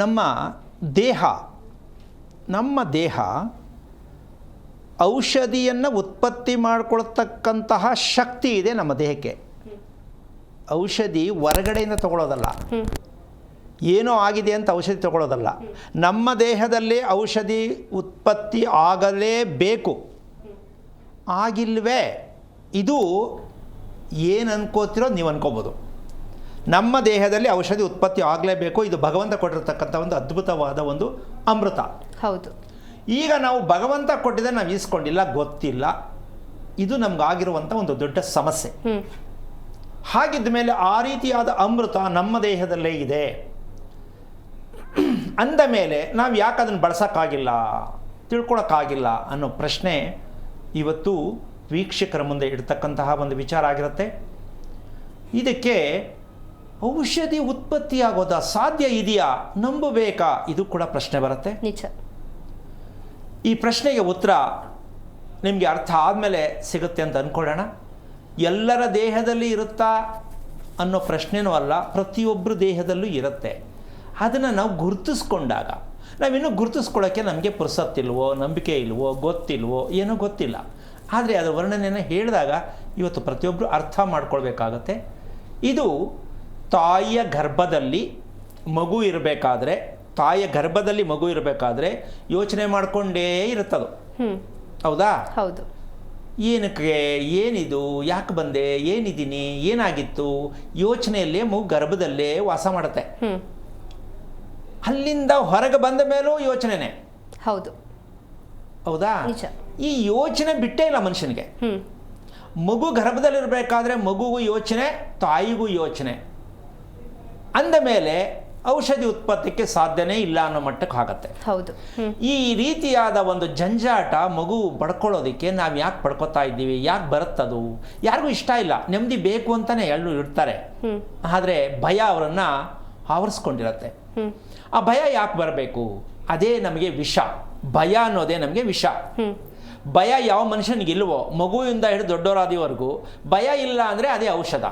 ನಮ್ಮ ದೇಹ ನಮ್ಮ ದೇಹ ಔಷಧಿಯನ್ನು ಉತ್ಪತ್ತಿ ಮಾಡಿಕೊಳ್ತಕ್ಕಂತಹ ಶಕ್ತಿ ಇದೆ ನಮ್ಮ ದೇಹಕ್ಕೆ. ಔಷಧಿ ಹೊರಗಡೆಯಿಂದ ತಗೊಳ್ಳೋದಲ್ಲ ಏನೋ ಆಗಿದೆ ಅಂತ ಔಷಧಿ ತಗೊಳ್ಳೋದಲ್ಲ ನಮ್ಮ ದೇಹದಲ್ಲಿ ಔಷಧಿ ಉತ್ಪತ್ತಿ ಆಗಲೇಬೇಕು. ಆಗಿಲ್ವೇ ಇದು ಏನು ಅನ್ಕೋತಿರೋ ನೀವು ಅನ್ಕೋಬೋದು. ನಮ್ಮ ದೇಹದಲ್ಲಿ ಔಷಧಿ ಉತ್ಪತ್ತಿ ಆಗಲೇಬೇಕು. ಇದು ಭಗವಂತ ಕೊಟ್ಟಿರತಕ್ಕಂಥ ಒಂದು ಅದ್ಭುತವಾದ ಒಂದು ಅಮೃತ. ಹೌದು. ಈಗ ನಾವು ಭಗವಂತ ಕೊಟ್ಟಿದ್ದ ನಾವು ಈಸ್ಕೊಂಡಿಲ್ಲ ಗೊತ್ತಿಲ್ಲ. ಇದು ನಮಗಾಗಿರುವಂಥ ಒಂದು ದೊಡ್ಡ ಸಮಸ್ಯೆ. ಹಾಗಿದ್ದ ಮೇಲೆ ಆ ರೀತಿಯಾದ ಅಮೃತ ನಮ್ಮ ದೇಹದಲ್ಲೇ ಇದೆ. ಅಂದ ಮೇಲೆ ನಾವು ಯಾಕೆ ಅದನ್ನು ಬಳಸೋಕ್ಕಾಗಿಲ್ಲ ತಿಳ್ಕೊಳಕ್ಕಾಗಿಲ್ಲ ಅನ್ನೋ ಪ್ರಶ್ನೆ ಇವತ್ತು ವೀಕ್ಷಕರ ಮುಂದೆ ಇಡ್ತಕ್ಕಂತಹ ಒಂದು ವಿಚಾರ ಆಗಿರುತ್ತೆ. ಇದಕ್ಕೆ ಔಷಧಿ ಉತ್ಪತ್ತಿಯಾಗೋದ ಸಾಧ್ಯ ಇದೆಯಾ? ನಂಬಬೇಕಾ? ಇದು ಕೂಡ ಪ್ರಶ್ನೆ ಬರುತ್ತೆ. ನಿಜ. ಈ ಪ್ರಶ್ನೆಗೆ ಉತ್ತರ ನಿಮಗೆ ಅರ್ಥ ಆದಮೇಲೆ ಸಿಗುತ್ತೆ ಅಂತ ಅಂದ್ಕೊಳ್ಳೋಣ ಎಲ್ಲರ ದೇಹದಲ್ಲಿ ಇರುತ್ತಾ ಅನ್ನೋ ಪ್ರಶ್ನೆನೂ ಅಲ್ಲ ಪ್ರತಿಯೊಬ್ಬರ ದೇಹದಲ್ಲೂ ಇರುತ್ತೆ. ಅದನ್ನು ನಾವು ಗುರುತಿಸ್ಕೊಂಡಾಗ ನಾವಿನ್ನೂ ಗುರುತಿಸ್ಕೊಳ್ಳೋಕ್ಕೆ ನಮಗೆ ಪುರ್ಸತ್ತಿಲ್ವೋ ನಂಬಿಕೆ ಇಲ್ವೋ ಗೊತ್ತಿಲ್ವೋ ಏನೋ ಗೊತ್ತಿಲ್ಲ. ಆದರೆ ಅದರ ವರ್ಣನೆಯನ್ನು ಹೇಳಿದಾಗ ಇವತ್ತು ಪ್ರತಿಯೊಬ್ಬರು ಅರ್ಥ ಮಾಡ್ಕೊಳ್ಬೇಕಾಗತ್ತೆ. ಇದು ತಾಯಿಯ ಗರ್ಭದಲ್ಲಿ ಮಗು ಇರಬೇಕಾದ್ರೆ ತಾಯಿಯ ಗರ್ಭದಲ್ಲಿ ಮಗು ಇರಬೇಕಾದ್ರೆ ಯೋಚನೆ ಮಾಡಿಕೊಂಡೇ ಇರುತ್ತದು. ಹೌದಾ? ಹೌದು. ಏನಕ್ಕೆ ಏನಿದು ಯಾಕೆ ಬಂದೆ ಏನಿದ್ದೀನಿ ಏನಾಗಿತ್ತು? ಯೋಚನೆಯಲ್ಲೇ ಮಗು ಗರ್ಭದಲ್ಲೇ ವಾಸ ಮಾಡುತ್ತೆ. ಅಲ್ಲಿಂದ ಹೊರಗೆ ಬಂದ ಮೇಲೂ ಯೋಚನೆನೇ. ಹೌದು. ಹೌದಾ? ಈ ಯೋಚನೆ ಬಿಟ್ಟೇ ಇಲ್ಲ ಮನುಷ್ಯನಿಗೆ. ಮಗು ಗರ್ಭದಲ್ಲಿರಬೇಕಾದ್ರೆ ಮಗುಗೂ ಯೋಚನೆ ತಾಯಿಗೂ ಯೋಚನೆ. ಅಂದ ಮೇಲೆ ಔಷಧಿ ಉತ್ಪತ್ತಿಗೆ ಸಾಧ್ಯನೇ ಇಲ್ಲ ಅನ್ನೋ ಮಟ್ಟಕ್ಕೆ ಆಗತ್ತೆ. ಹೌದು. ಈ ರೀತಿಯಾದ ಒಂದು ಜಂಜಾಟ ಮಗು ಪಡ್ಕೊಳ್ಳೋದಕ್ಕೆ ನಾವು ಯಾಕೆ ಪಡ್ಕೊತಾ ಇದ್ದೀವಿ? ಯಾಕೆ ಬರುತ್ತದು? ಯಾರಿಗೂ ಇಷ್ಟ ಇಲ್ಲ. ನೆಮ್ಮದಿ ಬೇಕು ಅಂತಾನೆ ಎಲ್ಲರೂ ಇರ್ತಾರೆ. ಆದರೆ ಭಯ ಅವರನ್ನು ಆವರಿಸ್ಕೊಂಡಿರತ್ತೆ. ಆ ಭಯ ಯಾಕೆ ಬರಬೇಕು? ಅದೇ ನಮಗೆ ವಿಷ. ಭಯ ಅನ್ನೋದೇ ನಮಗೆ ವಿಷ. ಭಯ ಯಾವ ಮನುಷ್ಯನಿಗಿಲ್ವೋ ಮಗುವಿಂದ ಹಿಡಿದು ದೊಡ್ಡವರಾದಿವರೆಗೂ ಭಯ ಇಲ್ಲ ಅಂದರೆ ಅದೇ ಔಷಧ.